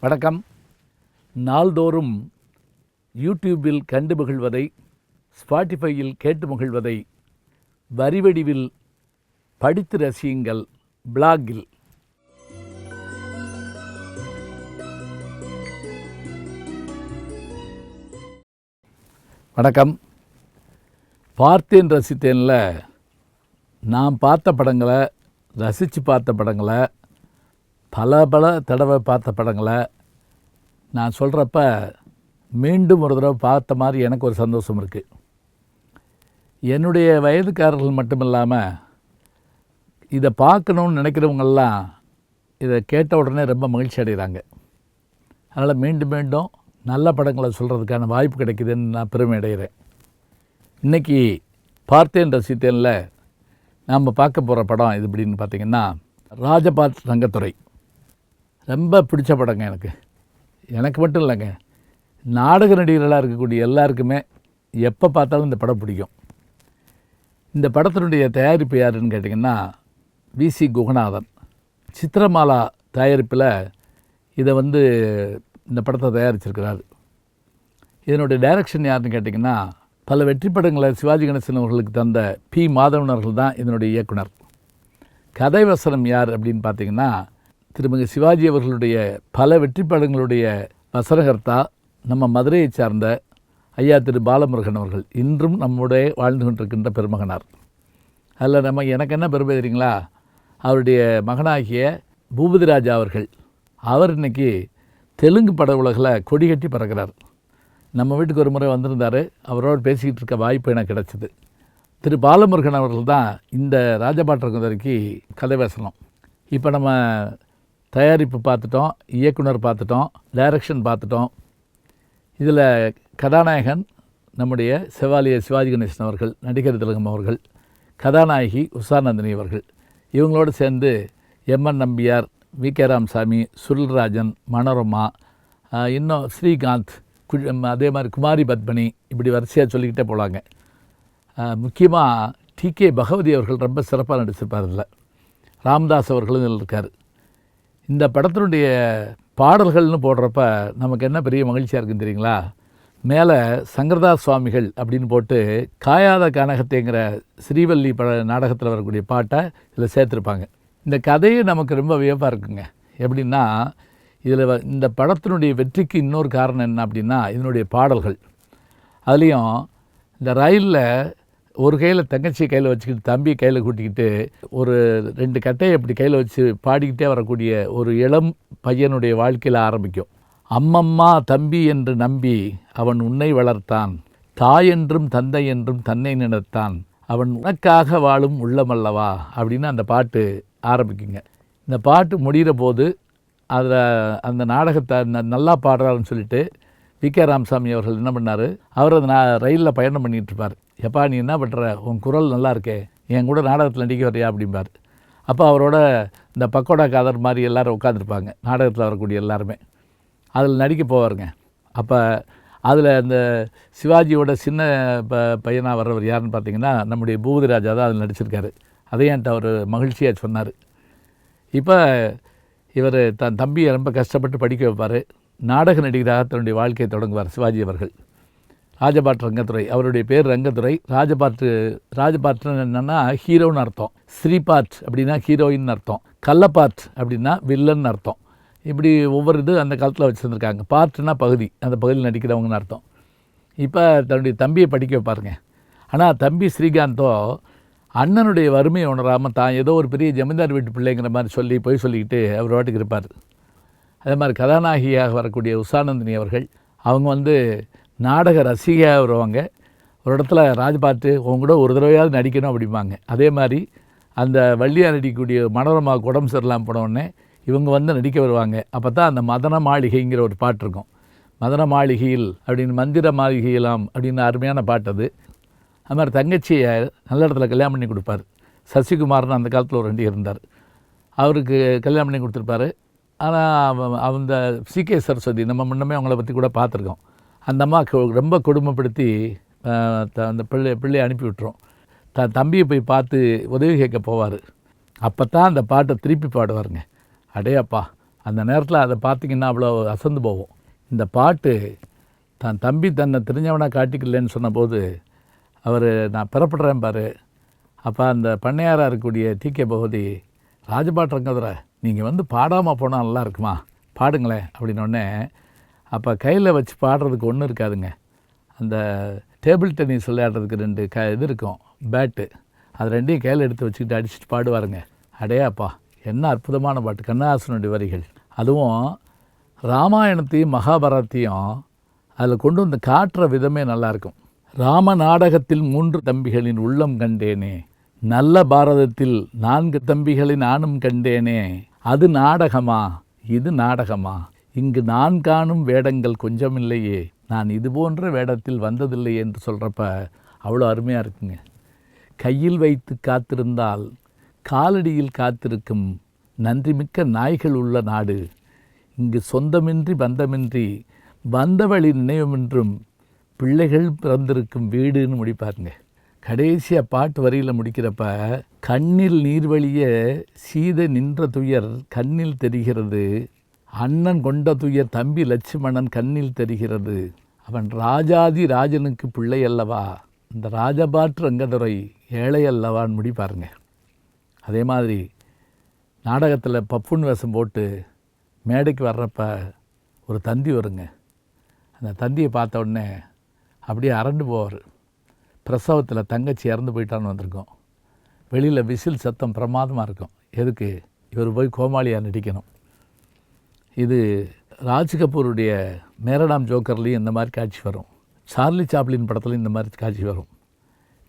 வணக்கம். நாள்தோறும் யூடியூபில் கண்டு மகிழ்வதை ஸ்பாட்டிஃபையில் கேட்டு மகிழ்வதை வரிவடிவில் படித்து ரசியுங்கள் பிளாகில். வணக்கம். பார்த்தேன் ரசித்தேனில். நான் பார்த்த படங்களை ரசித்து பார்த்த படங்களை பல பல தடவை பார்த்த படங்களை நான் சொல்கிறப்ப மீண்டும் ஒரு தடவை பார்த்த மாதிரி எனக்கு ஒரு சந்தோஷம் இருக்குது என்னுடைய வயதுக்காரர்கள் மட்டும் இல்லாமல் இதை பார்க்கணுன்னு நினைக்கிறவங்கெல்லாம் இதை கேட்ட உடனே ரொம்ப மகிழ்ச்சி அடைகிறாங்க. அதனால் மீண்டும் மீண்டும் நல்ல படங்களை சொல்கிறதுக்கான வாய்ப்பு கிடைக்குதுன்னு நான் பெருமை அடைகிறேன். இன்றைக்கி பார்த்தேன் ரசித்தேனில் நாம் பார்க்க போகிற படம் இது எப்படின்னு பார்த்திங்கன்னா ராஜபாத் ரங்கத்துறை. ரொம்ப பிடிச்ச படங்க எனக்கு. எனக்கு மட்டும் இல்லைங்க. நாடக நடிகர்களாக இருக்கக்கூடிய எல்லாருக்குமே எப்போ பார்த்தாலும் இந்த படம் பிடிக்கும். இந்த படத்தினுடைய தயாரிப்பு யாருன்னு கேட்டிங்கன்னா விசி குகநாதன். சித்திரமாலா தயாரிப்பில் இதை வந்து இந்த படத்தை தயாரிச்சிருக்கிறார். இதனுடைய டைரக்ஷன் யாருன்னு கேட்டிங்கன்னா பல வெற்றி படங்களை சிவாஜி கணேசன் அவர்களுக்கு தந்த பி. மாதவன் அவர்கள் தான் இதனுடைய இயக்குனர். கதை வசனம் யார் அப்படின்னு பார்த்தீங்கன்னா திருமதி சிவாஜி அவர்களுடைய பல வெற்றி படங்களுடைய வசனகர்த்தா நம்ம மதுரையை சார்ந்த ஐயா திரு பாலமுருகன் அவர்கள் இன்றும் நம்முடைய வாழ்ந்து கொண்டிருக்கின்ற பெருமகனார். அதில் நம்ம எனக்கு என்ன பெருமை தெரியுங்களா? அவருடைய மகனாகிய பூபதி ராஜா அவர்கள் அவர் இன்னைக்கு தெலுங்கு பட உலகில் கொடி கட்டி பறக்கிறார். நம்ம வீட்டுக்கு ஒரு முறை வந்திருந்தார். அவரோடு பேசிக்கிட்டு இருக்க வாய்ப்பு எனக்கு கிடச்சிது. திரு பாலமுருகன் அவர்கள் தான் இந்த ராஜபாட்டங்குதற்கு கதை பேசணும். இப்போ நம்ம தயாரிப்பு பார்த்துட்டோம் இயக்குனர் பார்த்துட்டோம் டைரக்ஷன் பார்த்துட்டோம். இதில் கதாநாயகன் நம்முடைய செவாலிய சிவாஜி கணேசன் அவர்கள் நடிகர் திலகம் அவர்கள் கதாநாயகி உஷாநந்தினி அவர்கள். இவங்களோடு சேர்ந்து M N Nambiar V K Ramasamy Surulirajan Manorama இன்னும் ஸ்ரீகாந்த் கு அதே மாதிரி குமாரி பத்மினி இப்படி வரிசையாக சொல்லிக்கிட்டே போகலாங்க முக்கியமாக டி கே பகவதி அவர்கள் ரொம்ப சிறப்பாக நடிச்சிருப்பார் இதில் ராமதாஸ் அவர்களும் இதில் இருக்கார். இந்த படத்தினுடைய பாடல்கள்னு போடுறப்ப நமக்கு என்ன பெரிய மகிழ்ச்சியாக இருக்குன்னு தெரியுங்களா? மேலே சங்கரதா சுவாமிகள் அப்படின்னு போட்டு காயாத கனகத்தைங்கிற ஸ்ரீவல்லி பட நாடகத்தில் வரக்கூடிய பாட்டை இதில் சேர்த்துருப்பாங்க. இந்த கதையை நமக்கு ரொம்ப வியப்பாக இருக்குங்க. எப்படின்னா இதில் இந்த படத்தினுடைய வெற்றிக்கு இன்னொரு காரணம் என்ன அப்படின்னா இதனுடைய பாடல்கள். அதுலேயும் இந்த ரயிலில் ஒரு கையில் தங்கச்சி கையில் வச்சுக்கிட்டு தம்பி கையில் கூட்டிக்கிட்டு ஒரு ரெண்டு கட்டையை இப்படி கையில் வச்சு பாடிக்கிட்டே வரக்கூடிய ஒரு இளம் பையனுடைய வாழ்க்கையில் ஆரம்பிக்கும். அம்மம்மா தம்பி என்று நம்பி அவன் உன்னை வளர்த்தான். தாய் என்றும் தந்தை என்றும் தன்னை நினைத்தான். அவன் உனக்காக வாழும் உள்ளமல்லவா அப்படின்னு அந்த பாட்டு ஆரம்பிக்குங்க. இந்த பாட்டு முடிகிற போது அதில் அந்த நாடகத்தை ந- நல்லா பாடுறாருன்னு சொல்லிட்டு வி கே ராமசாமி அவர்கள் என்ன பண்ணார்? அவர் அந்த நான் ரயிலில் பயணம் பண்ணிகிட்டு இருப்பார். எப்பா நீ என்ன பண்ணுற உன் குரல் நல்லா இருக்கே. என் கூட நாடகத்தில் நடிக்க வரையா அப்படிம்பார். அப்போ அவரோட இந்த பக்கோடா காதர் மாதிரி எல்லோரும் உட்காந்துருப்பாங்க நாடகத்தில் வரக்கூடிய எல்லாருமே. அதில் நடிக்க போவாருங்க. அப்போ அதில் அந்த சிவாஜியோட சின்ன ப பையனாக வர்றவர் யாருன்னு பார்த்தீங்கன்னா நம்முடைய பூபதி ராஜா தான் அதில் நடிச்சிருக்காரு. அதையும் என்கிட்ட அவர் மகிழ்ச்சியாக சொன்னார். இப்போ இவர் தன் தம்பியை ரொம்ப கஷ்டப்பட்டு படிக்க வைப்பார். நாடக நடிகராக தன்னுடைய வாழ்க்கையை தொடங்குவார் சிவாஜி அவர்கள். ராஜபாட் ரங்கத்துறை. அவருடைய பேர் ரங்கத்துறை. ராஜபாட்டு ராஜபாட்டு என்னென்னா ஹீரோன்னு அர்த்தம். ஸ்ரீபாட் அப்படின்னா ஹீரோயின் அர்த்தம். கள்ளப்பாட் அப்படின்னா வில்லன் அர்த்தம். இப்படி ஒவ்வொரு இது அந்த காலத்தில் வச்சுருந்துருக்காங்க. பாட்டுனா பகுதி. அந்த பகுதியில் நடிக்கிறவங்கன்னு அர்த்தம். இப்போ தன்னுடைய தம்பியை படிக்க வைப்பாருங்க. ஆனால் தம்பி ஸ்ரீகாந்தோ அண்ணனுடைய வறுமையை உணராமல் தான் ஏதோ ஒரு பெரிய ஜமீன்தார் வீட்டு பிள்ளைங்கிற மாதிரி சொல்லி போய் சொல்லிக்கிட்டு அவர் வாட்டுக்கு இருப்பார். அதே மாதிரி கதாநாயகியாக வரக்கூடிய உஷானந்தினி அவர்கள் அவங்க வந்து நாடக ரசிகையாக வருவாங்க ஒரு இடத்துல ராஜ் பார்த்து உங்க கூட ஒரு தடவையாவது நடிக்கணும் அப்படிம்பாங்க. அதே மாதிரி அந்த வள்ளியாக நடிக்கக்கூடிய மனோரமா உடம்பு சரியில்லாமல் போனவுடனே இவங்க வந்து நடிக்க வருவாங்க. அப்போ தான் அந்த மதன மாளிகைங்கிற ஒரு பாட்டு இருக்கும். மதன மாளிகையில் அப்படின்னு மந்திர மாளிகையெல்லாம் அப்படின்னு அருமையான பாட்டு அது. அது மாதிரி தங்கச்சியை நல்ல இடத்துல கல்யாணம் பண்ணி கொடுப்பார். சசிகுமார்னு அந்த காலத்தில் ஒரு ரெண்டு இருந்தார். அவருக்கு கல்யாணம் பண்ணி கொடுத்துருப்பாரு. ஆனால் அந்த சிகே சரஸ்வதி நம்ம முன்னமே அவங்கள பற்றி கூட பார்த்துருக்கோம். அந்த அம்மா ரொம்ப கொடுமைப்படுத்தி த- அந்த பிள்ளை பிள்ளையை அனுப்பி விட்டுரும். த தம்பியை போய் பார்த்து உதவி கேட்க போவார். அப்போ தான் அந்த பாட்டை திருப்பி பாடுவாருங்க. அடையாப்பா அந்த நேரத்தில் அதை பார்த்தீங்கன்னா அவ்வளோ அசந்து போவோம் இந்த பாட்டு தான் தம்பி தன்னை தெரிஞ்சவனாக காட்டிக்கலன்னு சொன்னபோது அவர் நான் பிறப்படுறேன் பாரு. அப்போ அந்த பண்ணையாராக இருக்கக்கூடிய டி. கே. பகவதி ராஜபாட் ரங்கதுரை நீங்கள் வந்து பாடாமல் போனால் நல்லா இருக்குமா? பாடுங்களேன். அப்படின்னோடனே அப்போ கையில் வச்சு பாடுறதுக்கு ஒன்றும் இருக்காதுங்க. அந்த டேபிள் டென்னிஸ் விளையாடுறதுக்கு ரெண்டு க இது இருக்கும் பேட்டு. அது ரெண்டையும் கையில் எடுத்து வச்சுக்கிட்டு அடிச்சுட்டு பாடுவாருங்க. அடையாப்பா என்ன அற்புதமான பாட்டு. கண்ணஹாசனுடைய வரிகள். அதுவும் ராமாயணத்தையும் மகாபாரத்தையும் அதில் கொண்டு வந்து காட்டுற விதமே நல்லாயிருக்கும் ராம நாடகத்தில் மூன்று தம்பிகளின் உள்ளம் கண்டேனே. நல்ல பாரதத்தில் நான்கு தம்பிகளை நானும் கண்டேனே. அது நாடகமா? இது நாடகமா? இங்கு நான் காணும் வேடங்கள் கொஞ்சமில்லையே. நான் இது போன்ற வேடத்தில் வந்ததில்லை என்று சொல்கிறப்ப அவ்வளோ அருமையாக இருக்குங்க. கையில் வைத்து காத்திருந்தால் காலடியில் காத்திருக்கும் நன்றிமிக்க நாய்கள் உள்ள நாடு. இங்கு சொந்தமின்றி பந்தமின்றி வந்தவழி நினைவுமென்றும் பிள்ளைகள் பிறந்திருக்கும் வீடுன்னு முடிப்பாருங்க. கடைசியாக பாட்டு வரியில் முடிக்கிறப்ப கண்ணில் நீர் வழிய சீதை நின்ற துயர் கண்ணில் தெரிகிறது அண்ணன் கொண்ட துயர் தம்பி லட்சுமணன் கண்ணில் தெரிகிறது. அவன் ராஜாதி ராஜனுக்கு பிள்ளை அல்லவா இந்த ராஜபாட் ரங்கதுரை ஏழை அல்லவான்னு முடி பாருங்க. அதே மாதிரி நாடகத்தில் பப்புன் வேஷம் போட்டு மேடைக்கு வர்றப்ப ஒரு தந்தி வருங்க. அந்த தந்தியை பார்த்த உடனே அப்படியே அரண்டு போவார். பிரசவத்தில் தங்கச்சி இறந்து போயிட்டான்னு வந்திருக்கோம். வெளியில் விசில் சத்தம் பிரமாதமாக இருக்கும். எதுக்கு? இவர் போய் கோமாளியாக நடிக்கணும். இது ராஜ் கபூருடைய மேரடாம் ஜோக்கர்லேயும் இந்த மாதிரி காட்சி வரும். சார்லி சாப்ளின் படத்துலையும் இந்த மாதிரி காட்சி வரும்.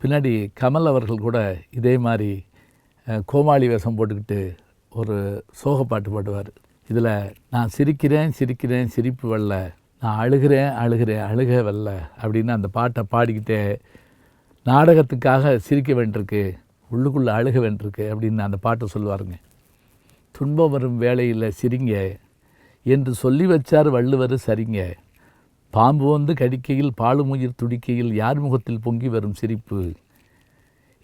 பின்னாடி கமல் அவர்கள் கூட இதே மாதிரி கோமாளி வேஷம் போட்டுக்கிட்டு ஒரு சோக பாட்டு பாடுவார். இதில் நான் சிரிக்கிறேன் சிரிக்கிறேன் சிரிப்பு வரல நான் அழுகிறேன் அழுகிறேன் அழுக வரல அப்படின்னு அந்த பாட்டை பாடிக்கிட்டே நாடகத்துக்காக சிரிக்க வேண்டியிருக்கு உள்ளுக்குள்ளே அழுக வேண்டியிருக்கு அப்படின்னு அந்த பாட்டை சொல்லுவாருங்க. துன்பம் வரும் வேலையில் சிரிங்க என்று சொல்லி வச்சார் வள்ளுவர் சரிங்க. பாம்பு வந்து கடிக்கையில் பாலுமுயிர் துடிக்கையில் யார் முகத்தில் பொங்கி வரும் சிரிப்பு?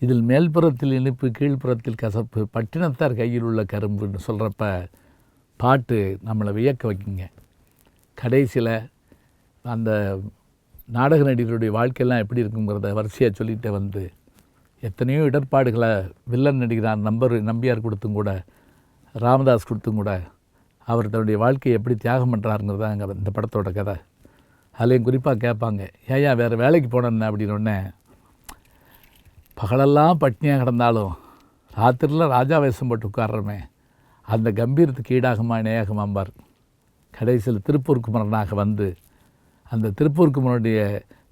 இதில் மேல்புறத்தில் இனிப்பு கீழ்ப்புறத்தில் கசப்பு பட்டினத்தார் கையில் உள்ள கரும்புன்னு சொல்கிறப்ப பாட்டு நம்மளை வியக்க வைக்குங்க. கடைசியில் அந்த நாடக நடிகருடைய வாழ்க்கையெல்லாம் எப்படி இருக்குங்கிறத வரிசையாக சொல்லிகிட்டே வந்து எத்தனையோ இடர்பாடுகளை வில்லன் நடிகரான் நம்பர் நம்பியார் கொடுத்தும் கூட ராமதாஸ் கொடுத்தும் கூட அவர் தன்னுடைய வாழ்க்கையை எப்படி தியாகம் பண்ணுறாருங்கிறது அங்கே இந்த படத்தோட கதை. அதுலேயும் குறிப்பாக கேட்பாங்க ஏயா வேறு வேலைக்கு போனேன்னு? அப்படின்னொடனே பகலெல்லாம் பட்னியாக கிடந்தாலும் ராத்திரியில் ராஜா வேஷம் போட்டு உட்காடுறமே அந்த கம்பீரத்துக்கு ஈடாகுமா இணையாகுமாம்பார். கடைசியில் திருப்பூர் குமரனாக வந்து அந்த திருப்பூர் குமரனுடைய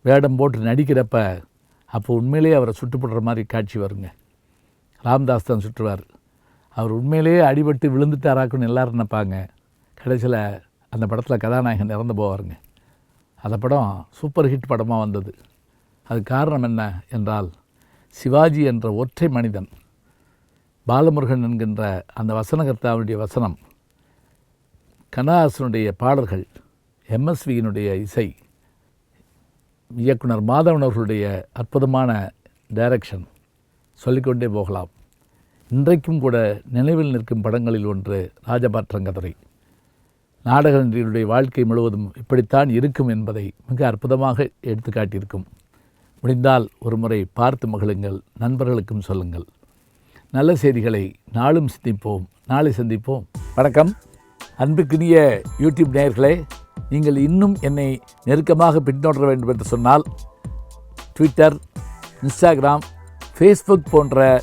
வேடம் போட்டு நடிக்கிறப்ப அப்போ உண்மையிலேயே அவரை சுட்டுப்படுற மாதிரி காட்சி வருங்க. ராம்தாஸ் தான் சுற்றுவார். அவர் உண்மையிலேயே அடிபட்டு விழுந்துட்டாராக்குன்னு எல்லோரும் நினைப்பாங்க. கடைசியில் அந்த படத்தில் கதாநாயகன் இறந்து போவாருங்க. அந்த படம் சூப்பர் ஹிட் படமாக வந்தது. அது காரணம் என்ன என்றால் சிவாஜி என்ற ஒற்றை மனிதன் பாலமுருகன் என்கின்ற அந்த வசனகர்த்தாவுடைய வசனம் கண்ணதாசனுடைய பாடல்கள் எம்எஸ்வியினுடைய இசை இயக்குனர் மாதவன் அவர்களுடைய அற்புதமான டைரக்ஷன் சொல்லிக்கொண்டே போகலாம். இன்றைக்கும் கூட நினைவில் நிற்கும் படங்களில் ஒன்று ராஜபாற்றங்கதுரை நாடக வாழ்க்கை முழுவதும் இப்படித்தான் இருக்கும் என்பதை மிக அற்புதமாக எடுத்துக்காட்டியிருக்கும். முடிந்தால் ஒரு முறை பார்த்து மகிழுங்கள் நண்பர்களுக்கும் சொல்லுங்கள். நல்ல செய்திகளை நாளும் சிந்திப்போம் நாளை சந்திப்போம். வணக்கம். அன்புக்குரிய யூடியூப் நேயர்களே நீங்கள் இன்னும் என்னை நெருக்கமாக பின்தொடர வேண்டும் என்று சொன்னால் ட்விட்டர் இன்ஸ்டாகிராம் ஃபேஸ்புக் போன்ற